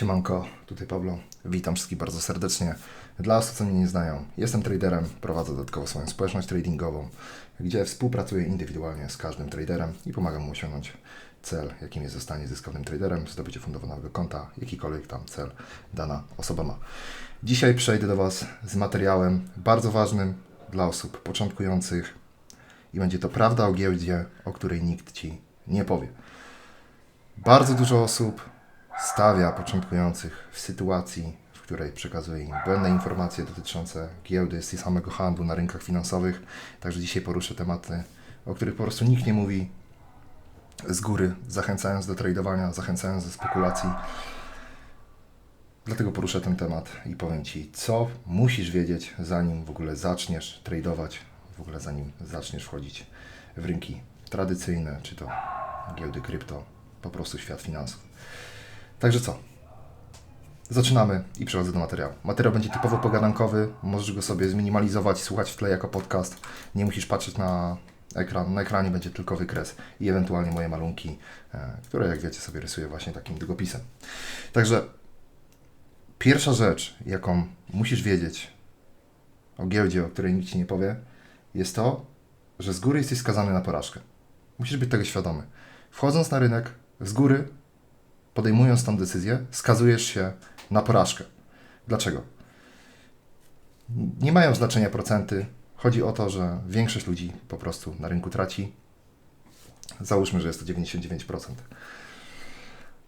Siemanko, tutaj Pablo. Witam wszystkich bardzo serdecznie. Dla osób, co mnie nie znają, jestem traderem, prowadzę dodatkowo swoją społeczność tradingową, gdzie współpracuję indywidualnie z każdym traderem i pomagam mu osiągnąć cel, jakim jest zostanie zyskownym traderem, zdobycie fundowanego konta, jakikolwiek tam cel dana osoba ma. Dzisiaj przejdę do Was z materiałem bardzo ważnym dla osób początkujących i będzie to prawda o giełdzie, o której nikt Ci nie powie. Bardzo dużo osób stawia początkujących w sytuacji, w której przekazuje im błędne informacje dotyczące giełdy i samego handlu na rynkach finansowych. Także dzisiaj poruszę tematy, o których po prostu nikt nie mówi z góry, zachęcając do tradowania, zachęcając do spekulacji. Dlatego poruszę ten temat i powiem Ci, co musisz wiedzieć, zanim w ogóle zaczniesz tradować, w ogóle zanim zaczniesz wchodzić w rynki tradycyjne, czy to giełdy krypto, po prostu świat finansów. Także co? Zaczynamy i przechodzę do materiału. Materiał będzie typowo pogadankowy, możesz go sobie zminimalizować, słuchać w tle jako podcast. Nie musisz patrzeć na ekran. Na ekranie będzie tylko wykres i ewentualnie moje malunki, e, które jak wiecie sobie rysuję właśnie takim długopisem. Także pierwsza rzecz, jaką musisz wiedzieć o giełdzie, o której nikt Ci nie powie, jest to, że z góry jesteś skazany na porażkę. Musisz być tego świadomy. Wchodząc na rynek, z góry podejmując tą decyzję, skazujesz się na porażkę. Dlaczego? Nie mają znaczenia procenty. Chodzi o to, że większość ludzi po prostu na rynku traci. Załóżmy, że jest to 99%.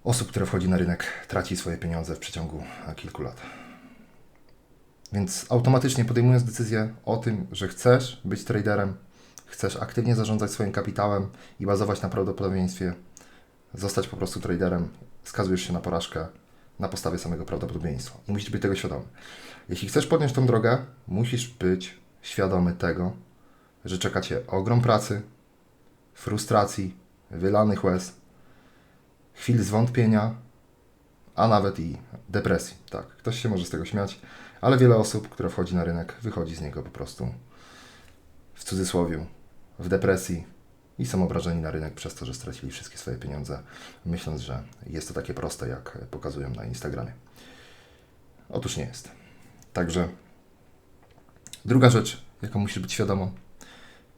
Osób, które wchodzi na rynek, traci swoje pieniądze w przeciągu kilku lat. Więc automatycznie podejmując decyzję o tym, że chcesz być traderem, chcesz aktywnie zarządzać swoim kapitałem i bazować na prawdopodobieństwie, zostać po prostu traderem, skazujesz się na porażkę na podstawie samego prawdopodobieństwa. I musisz być tego świadomy. Jeśli chcesz podjąć tą drogę, musisz być świadomy tego, że czeka Cię ogrom pracy, frustracji, wylanych łez, chwil zwątpienia, a nawet i depresji. Tak, ktoś się może z tego śmiać, ale wiele osób, które wchodzi na rynek, wychodzi z niego po prostu w cudzysłowie, w depresji, i są obrażeni na rynek przez to, że stracili wszystkie swoje pieniądze, myśląc, że jest to takie proste, jak pokazują na Instagramie. Otóż nie jest. Także druga rzecz, jaką musisz być świadomą,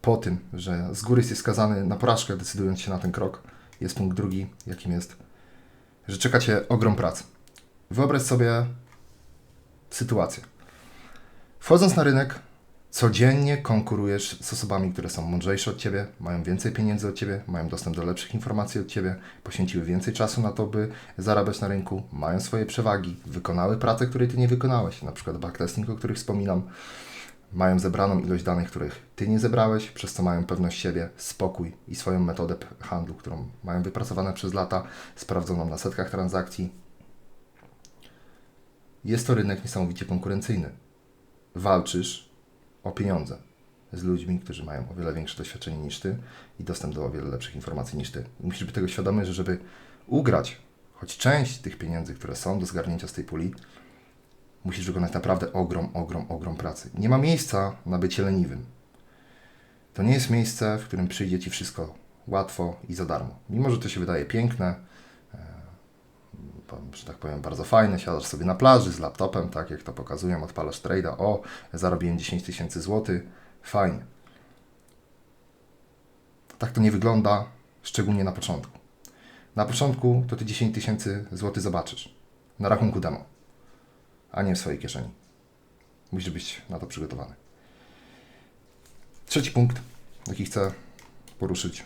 po tym, że z góry jesteś skazany na porażkę, decydując się na ten krok, jest punkt drugi, jakim jest, że czeka Cię ogrom pracy. Wyobraź sobie sytuację. Wchodząc na rynek, codziennie konkurujesz z osobami, które są mądrzejsze od Ciebie, mają więcej pieniędzy od Ciebie, mają dostęp do lepszych informacji od Ciebie, poświęciły więcej czasu na to, by zarabiać na rynku, mają swoje przewagi, wykonały pracę, której Ty nie wykonałeś, na przykład backtesting, o których wspominam, mają zebraną ilość danych, których Ty nie zebrałeś, przez co mają pewność siebie, spokój i swoją metodę handlu, którą mają wypracowane przez lata, sprawdzoną na setkach transakcji. Jest to rynek niesamowicie konkurencyjny. Walczysz o pieniądze z ludźmi, którzy mają o wiele większe doświadczenie niż ty i dostęp do o wiele lepszych informacji niż ty. Musisz być tego świadomy, że żeby ugrać choć część tych pieniędzy, które są do zgarnięcia z tej puli, musisz wykonać naprawdę ogrom, ogrom, ogrom pracy. Nie ma miejsca na bycie leniwym. To nie jest miejsce, w którym przyjdzie ci wszystko łatwo i za darmo. Mimo, że to się wydaje piękne, że tak powiem, bardzo fajne, siadasz sobie na plaży z laptopem, tak jak to pokazują, odpalasz trade'a, o, zarobiłem 10 tysięcy złotych, fajnie. Tak to nie wygląda, szczególnie na początku. Na początku to ty 10 tysięcy złotych zobaczysz na rachunku demo, a nie w swojej kieszeni. Musisz być na to przygotowany. Trzeci punkt, jaki chcę poruszyć,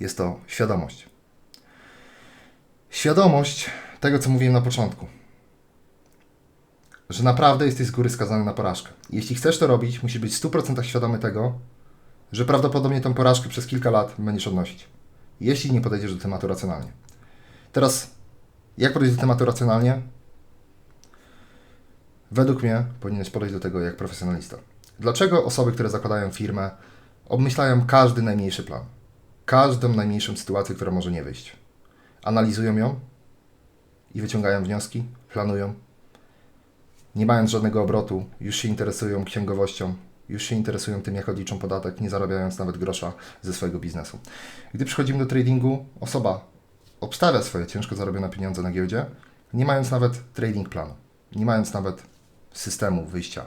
jest to świadomość świadomość tego, co mówiłem na początku. Że naprawdę jesteś z góry skazany na porażkę. Jeśli chcesz to robić, musisz być w 100% świadomy tego, że prawdopodobnie tę porażkę przez kilka lat będziesz odnosić. Jeśli nie podejdziesz do tematu racjonalnie. Teraz, jak podejść do tematu racjonalnie? Według mnie powinieneś podejść do tego jak profesjonalista. Dlaczego osoby, które zakładają firmę, obmyślają każdy najmniejszy plan? Każdą najmniejszą sytuację, która może nie wyjść analizują ją i wyciągają wnioski, planują. Nie mając żadnego obrotu, już się interesują księgowością, już się interesują tym, jak odliczą podatek, nie zarabiając nawet grosza ze swojego biznesu. Gdy przychodzimy do tradingu, osoba obstawia swoje ciężko zarobione pieniądze na giełdzie, nie mając nawet trading planu, nie mając nawet systemu wyjścia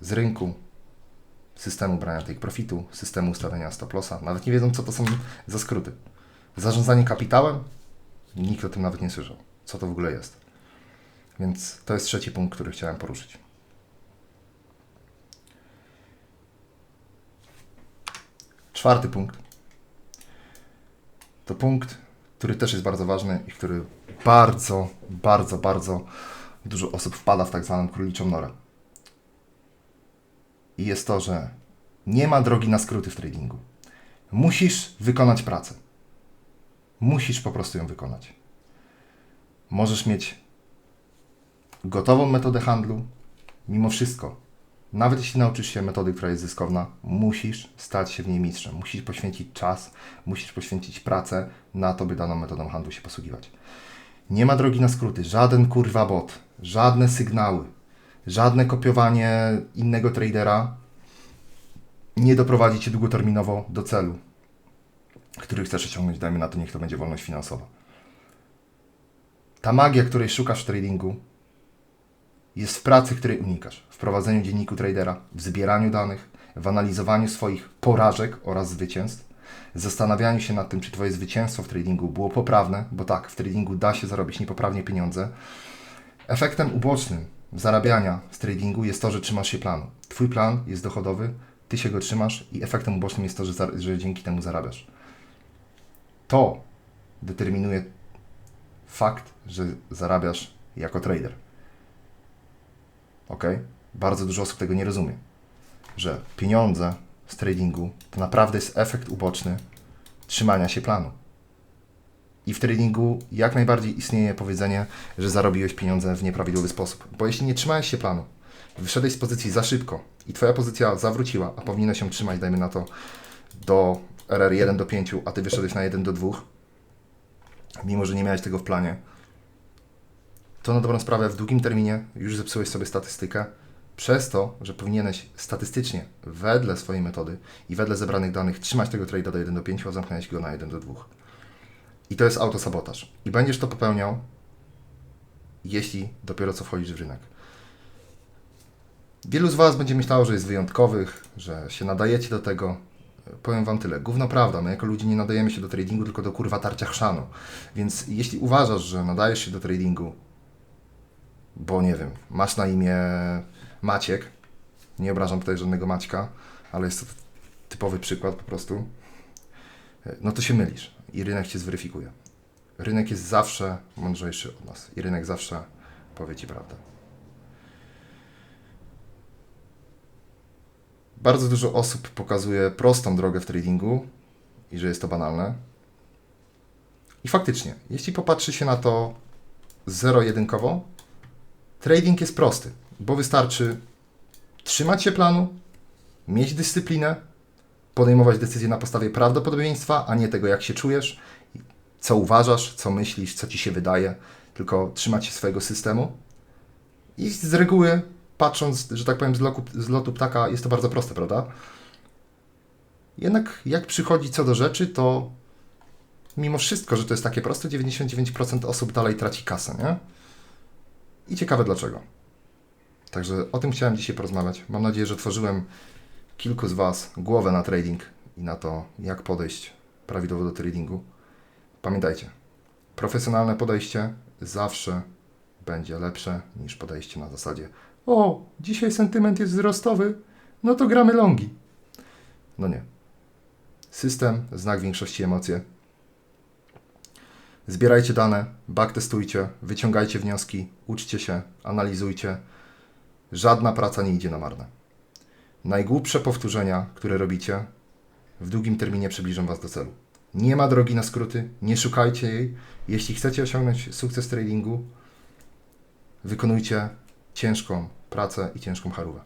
z rynku, systemu brania take profitu, systemu ustawiania stop lossa. Nawet nie wiedzą, co to są za skróty. Zarządzanie kapitałem? Nikt o tym nawet nie słyszał. Co to w ogóle jest? Więc to jest trzeci punkt, który chciałem poruszyć. Czwarty punkt. To punkt, który też jest bardzo ważny i który bardzo, bardzo, bardzo dużo osób wpada w tak zwaną króliczą norę. I jest to, że nie ma drogi na skróty w tradingu. Musisz wykonać pracę. Musisz po prostu ją wykonać. Możesz mieć gotową metodę handlu, mimo wszystko. Nawet jeśli nauczysz się metody, która jest zyskowna, musisz stać się w niej mistrzem. Musisz poświęcić czas, musisz poświęcić pracę na to, by daną metodą handlu się posługiwać. Nie ma drogi na skróty. Żaden kurwa bot, żadne sygnały, żadne kopiowanie innego tradera nie doprowadzi Cię długoterminowo do celu, który chcesz osiągnąć. Dajmy na to, niech to będzie wolność finansowa. Ta magia, której szukasz w tradingu, jest w pracy, której unikasz. W prowadzeniu dzienniku tradera, w zbieraniu danych, w analizowaniu swoich porażek oraz zwycięstw, zastanawianiu się nad tym, czy Twoje zwycięstwo w tradingu było poprawne, bo tak, w tradingu da się zarobić niepoprawnie pieniądze. Efektem ubocznym zarabiania z tradingu jest to, że trzymasz się planu. Twój plan jest dochodowy, Ty się go trzymasz i efektem ubocznym jest to, że, że dzięki temu zarabiasz. To determinuje fakt, że zarabiasz jako trader. Ok? Bardzo dużo osób tego nie rozumie. Że pieniądze z tradingu to naprawdę jest efekt uboczny trzymania się planu. I w tradingu jak najbardziej istnieje powiedzenie, że zarobiłeś pieniądze w nieprawidłowy sposób. Bo jeśli nie trzymałeś się planu, wyszedłeś z pozycji za szybko i Twoja pozycja zawróciła, a powinieneś się trzymać, dajmy na to, do RR 1 do 5, a Ty wyszedłeś na 1 do 2, mimo że nie miałeś tego w planie, to na dobrą sprawę w długim terminie już zepsułeś sobie statystykę, przez to, że powinieneś statystycznie, wedle swojej metody i wedle zebranych danych, trzymać tego trade'a do 1 do 5, a zamknąć go na 1 do 2. I to jest autosabotaż. I będziesz to popełniał, jeśli dopiero co wchodzisz w rynek. Wielu z Was będzie myślało, że jest wyjątkowych, że się nadajecie do tego. Powiem Wam tyle. Gówno prawda, my jako ludzie nie nadajemy się do tradingu, tylko do kurwa tarcia chrzanu. Więc jeśli uważasz, że nadajesz się do tradingu, bo nie wiem, masz na imię Maciek, nie obrażam tutaj żadnego Maćka, ale jest to typowy przykład po prostu, no to się mylisz i rynek Cię zweryfikuje. Rynek jest zawsze mądrzejszy od nas i rynek zawsze powie Ci prawdę. Bardzo dużo osób pokazuje prostą drogę w tradingu i że jest to banalne. I faktycznie, jeśli popatrzy się na to zero-jedynkowo, trading jest prosty, bo wystarczy trzymać się planu, mieć dyscyplinę, podejmować decyzje na podstawie prawdopodobieństwa, a nie tego, jak się czujesz, co uważasz, co myślisz, co ci się wydaje, tylko trzymać się swojego systemu. I z reguły, patrząc, że tak powiem, z, loku, z lotu ptaka, jest to bardzo proste, prawda? Jednak jak przychodzi co do rzeczy, to mimo wszystko, że to jest takie proste, 99% osób dalej traci kasę, nie? I ciekawe dlaczego. Także o tym chciałem dzisiaj porozmawiać. Mam nadzieję, że tworzyłem kilku z Was głowę na trading i na to, jak podejść prawidłowo do tradingu. Pamiętajcie, profesjonalne podejście zawsze będzie lepsze niż podejście na zasadzie o, dzisiaj sentyment jest wzrostowy, no to gramy longi. No nie. System, znak większości emocje. Zbierajcie dane, backtestujcie, wyciągajcie wnioski, uczcie się, analizujcie. Żadna praca nie idzie na marne. Najgłupsze powtórzenia, które robicie, w długim terminie przybliżą Was do celu. Nie ma drogi na skróty, nie szukajcie jej. Jeśli chcecie osiągnąć sukces tradingu, wykonujcie ciężką pracę i ciężką charówę.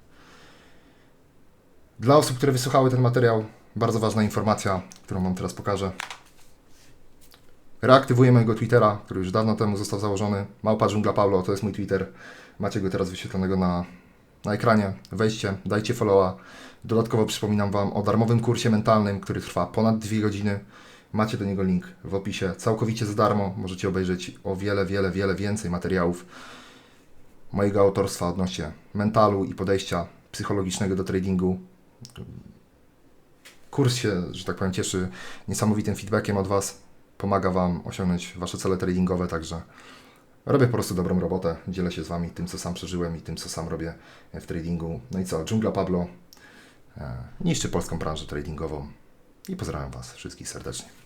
Dla osób, które wysłuchały ten materiał, bardzo ważna informacja, którą Wam teraz pokażę. Reaktywuję mojego Twittera, który już dawno temu został założony. Małpa Dżungla Paulo, to jest mój Twitter. Macie go teraz wyświetlonego na, na ekranie. Wejdźcie, dajcie followa. Dodatkowo przypominam Wam o darmowym kursie mentalnym, który trwa ponad 2 godziny. Macie do niego link w opisie. Całkowicie za darmo. Możecie obejrzeć o wiele, wiele, wiele więcej materiałów mojego autorstwa odnośnie mentalu i podejścia psychologicznego do tradingu. Kurs się, że tak powiem, cieszy niesamowitym feedbackiem od Was. Pomaga Wam osiągnąć Wasze cele tradingowe, także robię po prostu dobrą robotę. Dzielę się z Wami tym, co sam przeżyłem i tym, co sam robię w tradingu. No i co, Dżungla Pablo e, niszczy polską branżę tradingową i pozdrawiam Was wszystkich serdecznie.